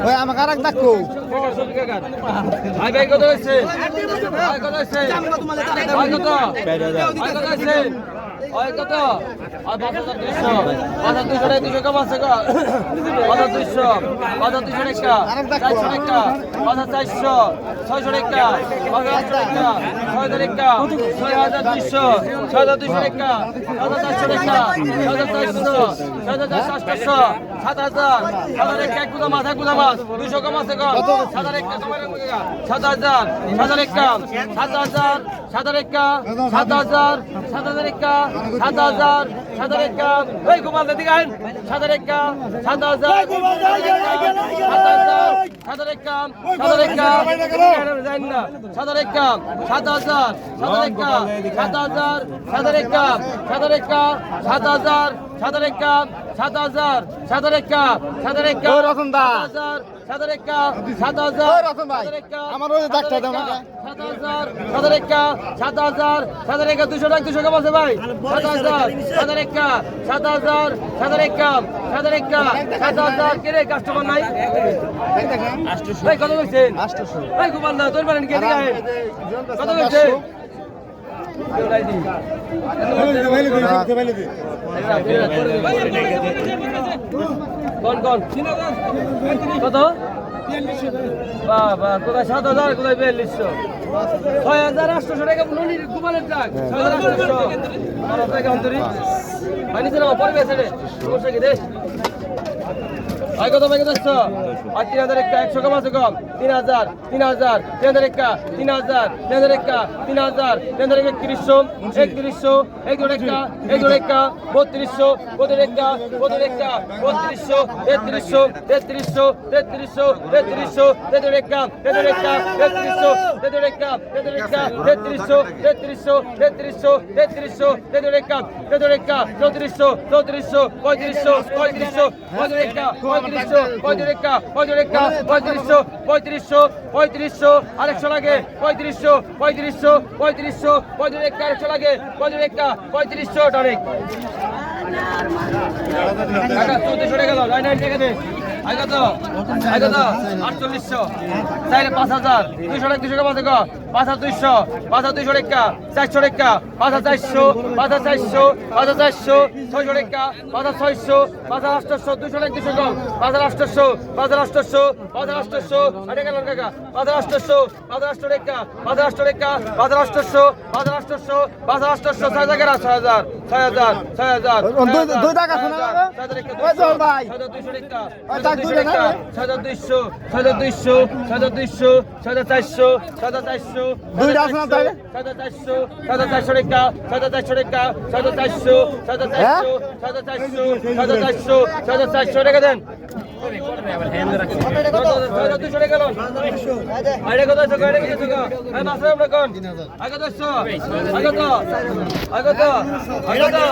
ওই আমাকে আর এক দেখো ভাই ভাই কত হয়েছে। কত হয়েছে। ভাই কত ভাই কত হয়েছে। ভাই কত? আর পাঁচ দুইশো। পাঁচ হাজার দুইশো দুইশো কম আছে পাঁচ হাজার দুইশো। পাঁচ হাজার দুইশো চারশো টাকা। পাঁচ হাজার চারশো। ছয়শো ছয় হাজার টাকা। ছয় হাজার দুইশো। ছয় হাজার দুইশো টাকা। হাজার চারশো টাকা। ছয় হাজার চারশো। ছয় হাজার চারশো। সাত হাজার। সাত হাজার এক কুদা মাছ দুইশো কম আছে হাজার একটা সাত হাজার। সাত হাজার। সাত হাজার। সাত হাজার একটা সাত হাজার হাজার একটা সাত হাজার হাজার একটা এই গোপাল দিকে আইন হাজার একটা সাত হাজার সাত হাজার সাত হাজার একটা সাত হাজার একটা জানি না হাজার একটা সাত হাজার হাজার একটা সাত হাজার একটা সাত হাজার একটা সাত হাজার হাজার একটা সাত হাজার সাত হাজার একটা ওই রতন দা। সাত হাজার সাত হাজার রতন ভাই, আমার ওই ডাক্তার আমাকে। সাত হাজার সাত হাজার সাত হাজার সাত হাজার দুশো টাকা দুশো আছে ভাই সাত হাজার হাজার একটা সাত হাজার হাজার একটা সাত হাজার সাত হাজার কে রে কাস্টমার নাই ভাই কত কইছেন আটশোশো ভাই গোপাল তোর কে কত কত? বাবা কোথায় সাত হাজার কোথায় বিয়াল্লিশশো ছয় হাজার আটশোশো টাকা ননির গোপালের ট্রাক ছয় হাজার আটশোশো রে ভাই, কত ভাই, কত আসছো? আর তিন হাজার একটা, একশো কম আছে কম। তিন হাজার তিন হাজার তিন হাজার একটা, তিন হাজার তিন হাজার একটা, তিন হাজার তিন হাজার একত্রিশশো একত্রিশশো এক জোড় একটা এক জোড় একটা, বত্রিশশো বত্রিশ একটা বত্রিশ একটা, বত্রিশশো, তেত্রিশশো তেত্রিশশো তেত্রিশশো তেত্রিশশো তেত্রিশ একটা তেত্রিশ একটা, তেত্রিশশো তেত্রিশ একটা তেত্রিশ একটা, তেত্রিশশো তেত্রিশশো তেত্রিশশো তেত্রিশশো তেত্রিশ একটা তেত্রিশ একটা চৌত্রিশশো চৌত্রিশশো, পঁয়ত্রিশশো পঁয়ত্রিশশো পঁয়ত্রিশ একটা পঁয়ত্রিশ একটা পঁয়ত্রিশ একটা পঁয়ত্রিশশো পঁয়ত্রিশশো পঁয়ত্রিশশো, আরেকশো লাগে, পঁয়ত্রিশশো পঁয়ত্রিশশো পঁয়ত্রিশশো, পঁয়ত্রিশ একটা, আরেকশো লাগে, পঁয়ত্রিশ একটা, পঁয়ত্রিশশো টাকা চৌত্রিশশো টাকা দাও, লাইন টাকা দে। কত আটচল্লিশশো। চাইলে পাঁচ হাজার। দুইশো টাকা দুইশো টাকা পাঁচ হাজার দুইশো পাঁচ হাজার দুইশো টাকা চারশো টাকা পাঁচ হাজার চারশো পাঁচ হাজার চারশো পাঁচ হাজার চারশো ছয়শো টাকা পাঁচ হাজার ছয়শো পাঁচ হাজার আটশো দুইশো টাকা দুইশো কম পাঁচ হাজার আটশো পাঁচ হাজার আটশো পাঁচ হাজার আটশো আরে গেল কাকা পাঁচ হাজার আটশো পাঁচ হাজার আটশো পাঁচ হাজার আটশো পাঁচ হাজার আটশো পাঁচ হাজার আটশো পাঁচ হাজার আটশো ছয় হাজার ছয় হাজার ছয় হাজার ছয় হাজার দুই- টাকা শোনা যাবে? ওই জল ভাই। ওই টাক দুই টাকা না? দুইটা আছে না তাহলে? টাকা দেন আরে কত আছে গাড়ি কত? আছে মাসে আমরা কোন আগে তো আগে তো আগে তো আগে তো